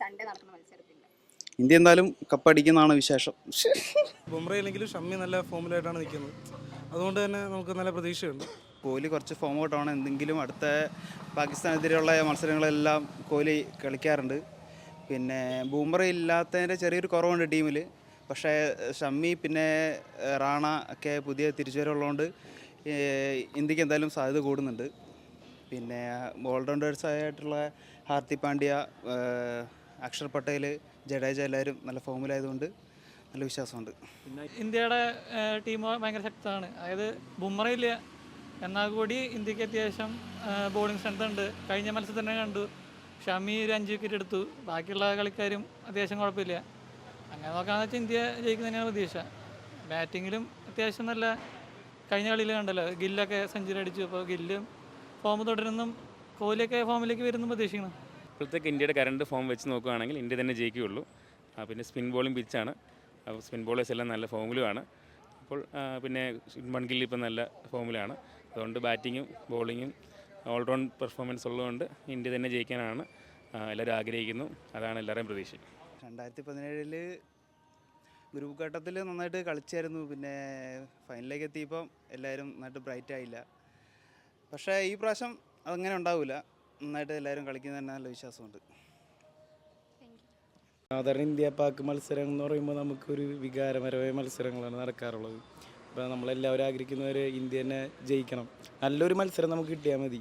Sunday നടക്കുന്ന മത്സരത്തിൽ India എന്തായാലും കപ്പടിക്കുന്നതാണ് വിശേഷം. ബുംറ ഇല്ലെങ്കിലും ഷമ്മി നല്ല ഫോമിലായിട്ടാണ് നിൽക്കുന്നത്. അതുകൊണ്ട് തന്നെ നമുക്ക് നല്ല പ്രതീക്ഷയുണ്ട്. കോഹ്ലി കുറച്ച് ഫോം ഔട്ടാണ്. എന്തെങ്കിലും അടുത്ത പാകിസ്ഥാനെതിരെയുള്ള മത്സരങ്ങളെല്ലാം കോഹ്ലി കളിക്കാറുണ്ട്. പിന്നെ ബൂമറ ഇല്ലാത്തതിന്റെ ചെറിയൊരു കുറവുണ്ട് ടീമിൽ പക്ഷേ ഷമ്മി പിന്നെ റാണ ഒക്കെ പുതിയ തിരിച്ചുവരവുള്ളതുകൊണ്ട് ഇന്ത്യയ്ക്ക് എന്തായാലും സാധ്യത കൂടുന്നുണ്ട്. പിന്നെ ഓൾറൗണ്ടേഴ്സായിട്ടുള്ള ഹാർദിക് പാണ്ഡ്യ അക്ഷർ പട്ടേൽ ജഡേജ എല്ലാവരും നല്ല ഫോമിലായതുകൊണ്ട് നല്ല വിശ്വാസമുണ്ട്. ഇന്ത്യയുടെ ടീം ഭയങ്കര ശക്തമാണ്. അതായത് ബുംറയില്ല എന്നാൽ കൂടി ഇന്ത്യയ്ക്ക് അത്യാവശ്യം ബോളിംഗ് സ്ട്രെങ്ത് ഉണ്ട്. കഴിഞ്ഞ മത്സരത്തിൽ തന്നെ കണ്ടു. ഷമി ഒരു അഞ്ച് വിക്കറ്റ് എടുത്തു. ബാക്കിയുള്ള കളിക്കാരും അത്യാവശ്യം കുഴപ്പമില്ല. അങ്ങനെ നോക്കാന്ന് വെച്ചാൽ ഇന്ത്യ ജയിക്കുന്ന തന്നെയാണ് പ്രതീക്ഷ. ബാറ്റിങ്ങിലും അത്യാവശ്യം നല്ല കഴിഞ്ഞ കളിയിൽ കണ്ടല്ലോ. ഗില്ലൊക്കെ സെഞ്ചുറി അടിച്ചു. അപ്പോൾ ഗില്ലും ഫോം തുടരുന്നും കോഹ്ലിയൊക്കെ ഫോമിലേക്ക് വരുന്നു പ്രതീക്ഷിക്കണം? ഇപ്പോഴത്തേക്ക് ഇന്ത്യയുടെ കറണ്ട് ഫോം വെച്ച് നോക്കുകയാണെങ്കിൽ ഇന്ത്യ തന്നെ ജയിക്കുകയുള്ളൂ. പിന്നെ സ്പിൻ ബോളിംഗ് പിച്ചാണ് അപ്പോൾ സ്പിൻ ബോളേഴ്സ് എല്ലാം നല്ല ഫോമിലുമാണ് അപ്പോൾ പിന്നെ മൺഗില്ലി ഇപ്പം നല്ല ഫോമിലാണ് അതുകൊണ്ട് ബാറ്റിങ്ങും ബോളിങ്ങും ഓൾറൗണ്ട് പെർഫോമൻസ് ഉള്ളതുകൊണ്ട് ഇന്ത്യ തന്നെ ജയിക്കാനാണ് എല്ലാവരും ആഗ്രഹിക്കുന്നു. അതാണ് എല്ലാവരുടെയും പ്രതീക്ഷ. രണ്ടായിരത്തി പതിനേഴിൽ ഗ്രൂപ്പ് ഘട്ടത്തിൽ നന്നായിട്ട് കളിച്ചായിരുന്നു. പിന്നെ ഫൈനലിലേക്ക് എത്തിയപ്പം എല്ലാവരും നന്നായിട്ട് ബ്രൈറ്റ് ആയില്ല. പക്ഷേ ഈ പ്രാവശ്യം അതങ്ങനെ ഉണ്ടാവില്ല. നന്നായിട്ട് എല്ലാവരും കളിക്കുന്ന തന്നെ നല്ല വിശ്വാസമുണ്ട്. സാധാരണ ഇന്ത്യ പാക്ക് മത്സരം എന്ന് പറയുമ്പോൾ നമുക്കൊരു വികാരപരമായ മത്സരങ്ങളാണ് നടക്കാറുള്ളത്. അപ്പോൾ നമ്മളെല്ലാവരും ആഗ്രഹിക്കുന്നവർ ഇന്ത്യ തന്നെ ജയിക്കണം. നല്ലൊരു മത്സരം നമുക്ക് കിട്ടിയാൽ മതി.